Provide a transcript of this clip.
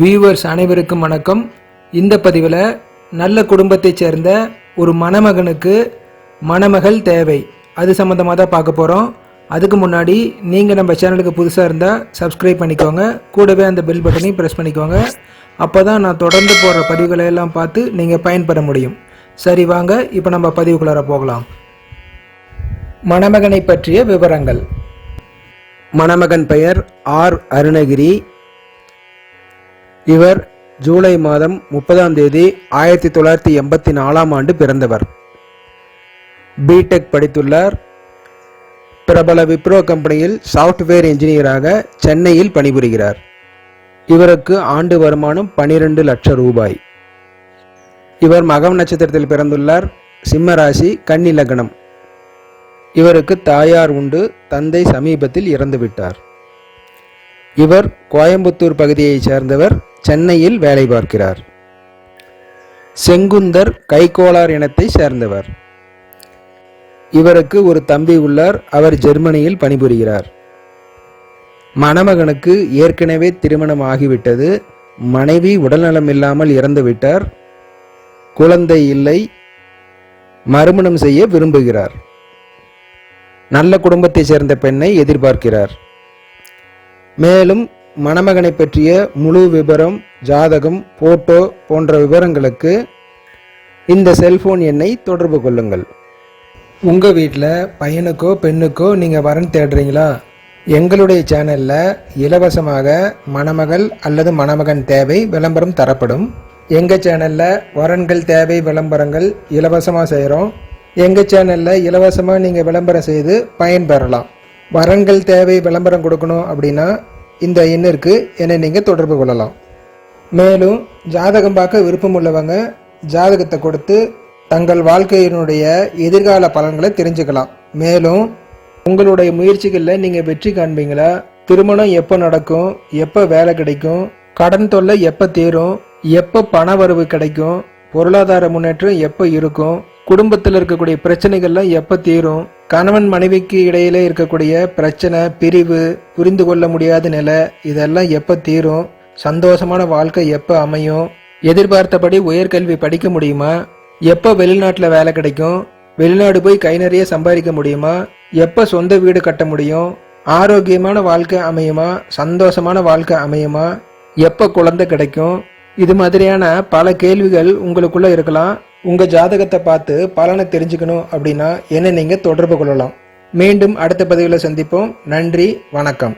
Viewers அனைவருக்கும் வணக்கம். இந்த பதிவில் நல்ல குடும்பத்தைச் சேர்ந்த ஒரு மணமகனுக்கு மணமகள் தேவை. அது சம்மந்தமாக தான் பார்க்க போகிறோம் அதுக்கு முன்னாடி நீங்கள் நம்ம சேனலுக்கு புதுசாக இருந்தால் சப்ஸ்கிரைப் பண்ணிக்கோங்க. கூடவே அந்த பெல் பட்டனையும் ப்ரெஸ் பண்ணிக்கோங்க. அப்போ தான் நான் தொடர்ந்து போடுற பதிவுகளை எல்லாம் பார்த்து நீங்கள் பயன்பெற முடியும். சரி வாங்க இப்போ நம்ம பதிவுக்குள்ளார போகலாம். மணமகனை பற்றிய விவரங்கள். மணமகன் பெயர் ஆர். அருணகிரி. இவர் ஜூலை மாதம் முப்பதாம் தேதி ஆயிரத்தி தொள்ளாயிரத்தி எண்பத்தி நாலாம் ஆண்டு பிறந்தவர். பிடெக் படித்துள்ளார். பிரபல விப்ரோ கம்பெனியில் சாஃப்ட்வேர் இன்ஜினியராக சென்னையில் பணிபுரிகிறார். இவருக்கு ஆண்டு வருமானம் பனிரெண்டு லட்சம் ரூபாய். இவர் மகம் நட்சத்திரத்தில் பிறந்துள்ளார். சிம்மராசி கன்னி லக்னம். இவருக்கு தாயார் உண்டு தந்தை சமீபத்தில் இறந்துவிட்டார். இவர் கோயம்புத்தூர் பகுதியைச் சேர்ந்தவர். சென்னையில் வேலை பார்க்கிறார். செங்குந்தர் கைகோளார் இனத்தை சேர்ந்தவர். இவருக்கு ஒரு தம்பி உள்ளார் அவர் ஜெர்மனியில் பணிபுரிகிறார். மணமகனுக்கு ஏற்கனவே திருமணம் ஆகிவிட்டது மனைவி உடல்நலம் இல்லாமல் இறந்துவிட்டார் குழந்தை இல்லை மறுமணம் செய்ய விரும்புகிறார். நல்ல குடும்பத்தைச் சேர்ந்த பெண்ணை எதிர்பார்க்கிறார். மேலும் மணமகனை பற்றிய முழு விவரம் ஜாதகம் போட்டோ போன்ற விவரங்களுக்கு இந்த செல்போன் எண்ணை தொடர்பு கொள்ளுங்கள். உங்கள் வீட்டில் பையனுக்கோ பெண்ணுக்கோ நீங்கள் வரன் தேடுறீங்களா? எங்களுடைய சேனலில் இலவசமாக மணமகள் அல்லது மணமகன் தேவை விளம்பரம் தரப்படும். எங்கள் சேனலில் வரன்கள் தேவை விளம்பரங்கள் இலவசமாக செய்கிறோம் எங்கள் சேனலில் இலவசமாக நீங்கள் விளம்பரம் செய்து பயன்பெறலாம். வரன்கள் தேவை விளம்பரம் கொடுக்கணும் அப்படின்னா இந்த எண்ணிற்கு என்னை நீங்கள் தொடர்பு கொள்ளலாம். மேலும் ஜாதகம் பார்க்க விருப்பம் உள்ளவங்க ஜாதகத்தை கொடுத்து தங்கள் வாழ்க்கையினுடைய எதிர்கால பலன்களை தெரிஞ்சுக்கலாம். மேலும் உங்களுடைய முயற்சிகளில் நீங்கள் வெற்றி காண்பீங்களா? திருமணம் எப்போ நடக்கும்? எப்போ வேலை கிடைக்கும்? கடன் தொல்லை எப்போ தீரும்? எப்போ பண வரவு கிடைக்கும்? பொருளாதார முன்னேற்றம் எப்போ இருக்கும்? குடும்பத்தில் இருக்கக்கூடிய பிரச்சனைகள்லாம் எப்போ தீரும்? கணவன் மனைவிக்கு இடையிலே இருக்கக்கூடிய பிரச்சனை பிரிவு புரிந்து கொள்ள முடியாத நிலை இதெல்லாம் எப்போ தீரும்? சந்தோஷமான வாழ்க்கை எப்போ அமையும்? எதிர்பார்த்தபடி உயர்கல்வி படிக்க முடியுமா? எப்போ வெளிநாட்டில் வேலை கிடைக்கும்? வெளிநாடு போய் கை நிறைய சம்பாதிக்க முடியுமா? எப்போ சொந்த வீடு கட்ட முடியும்? ஆரோக்கியமான வாழ்க்கை அமையுமா? சந்தோஷமான வாழ்க்கை அமையுமா? எப்போ குழந்தை கிடைக்கும்? இது மாதிரியான பல கேள்விகள் உங்களுக்குள்ளே இருக்கலாம். உங்கள் ஜாதகத்தை பார்த்து பலனை தெரிஞ்சுக்கணும் அப்படின்னா என்ன நீங்கள் தொடர்பு கொள்ளலாம். மீண்டும் அடுத்த பதிவில் சந்திப்போம். நன்றி வணக்கம்.